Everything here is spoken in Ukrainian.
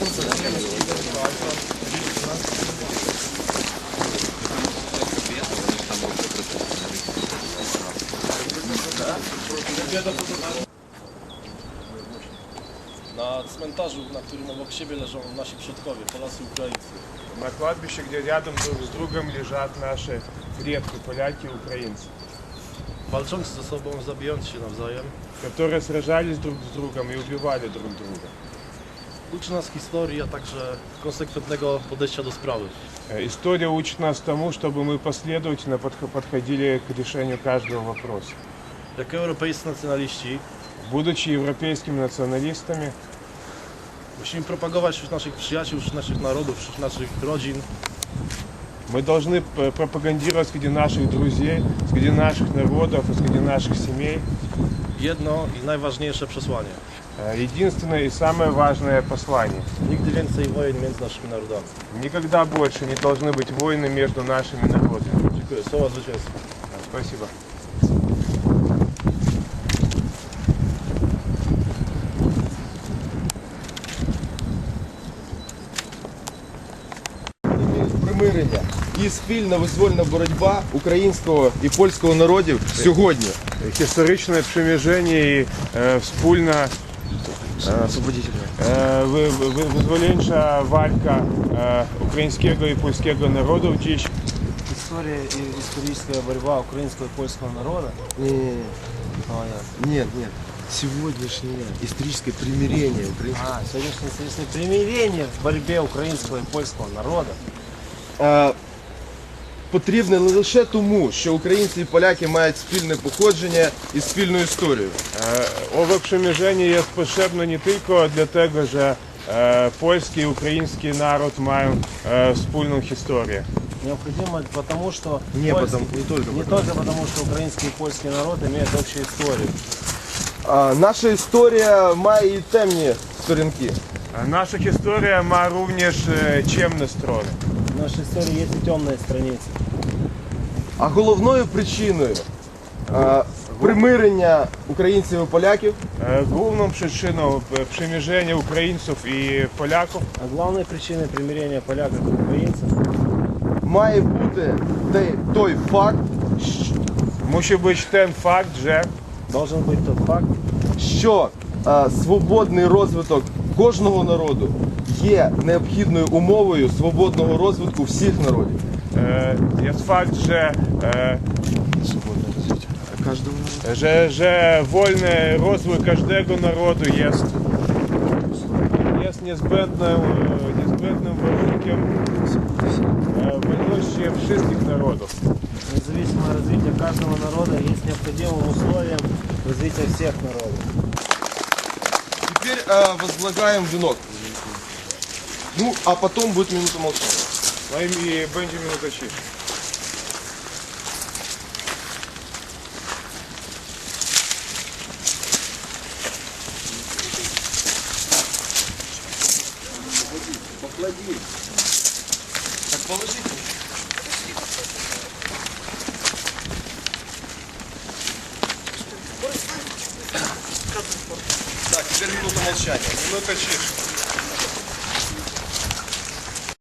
Na cmentarzu, na którym obok siebie leżą nasi przodkowie, Polacy Ukraińcy. На кладбище, где рядом друг с другом лежат наши предки, поляки и украинцы, Walczący ze sobą, zabijając się nawzajem. которые сражались друг с другом и убивали друг друга. Uczy nas historii, a także konsekwentnego podejścia do sprawy. Э, История учит нас тому, чтобы мы последовательно подх- подходили к решению каждого вопроса. Jako europejscy nacjonaliści Будучи европейскими националистами, musimy propagować wśród naszych przyjaciół, wśród naszych narodów, wśród naszych rodzin мы должны п- пропагандировать среди наших друзей, среди наших народов и среди наших семей jedno i najważniejsze przesłanie. э, единственное и самое важное послание. Nigdy więcej wojen między naszymi narodami. Никогда больше не должны быть войны между нашими народами. Dziękuję. Słowa zwycięstwa. Спасибо. примирення і спільна визвольна боротьба українського і польського народів сьогодні. Історичне приміження і е, wspólna wyzwoleńcza walka e, ukraińskiego i polskiego narodów dziś История и историческая борьба украинского и польского народа. Ні, ні, ні. Сьогоднішнє історичне примирення українського. А, сегодняшнее интересное примирение в борьбе украинского и польского народа. Е, потрібне не лише тому, що українці і поляки мають спільне походження і спільну історію. Owe przymierzenie jest potrzebne nie tylko dlatego, że e, polski i ukraiński naród mają e, wspólną historię. Необходимо потому, что Не польский- потому- не только не потому. только потому, что украинский и польский народ имеют общую историю. А, наша історія має і темні сторінки. Nasza historia ma również e, ciemne strony. В нашей истории есть и темные страницы. А головною причиною е, примирення українців і поляків E, Główną przyczyną e, przymierzenia Ukraińców i Polaków А главной причиной примирения поляков и украинцев має бути той, той факт, щ- musi być ten fakt, że должен быть тот факт, що е, свободний розвиток кожного народу є необхідною умовою свободного розвитку всіх народів. e, jest fakt, że, e, że, że wolny rozwój każdego narodu jest, jest niezbędnym, e, niezbędnym warunkiem e, wolności wszystkich narodów. независимое развитие каждого народа есть необходимым условием развития всех народов. Теперь э, возлагаем венок. Ну, а потом будет минута молчания. I, i będzie minuta ciszy. Так положите. Так, теперь минута молчания. Minuta ciszy.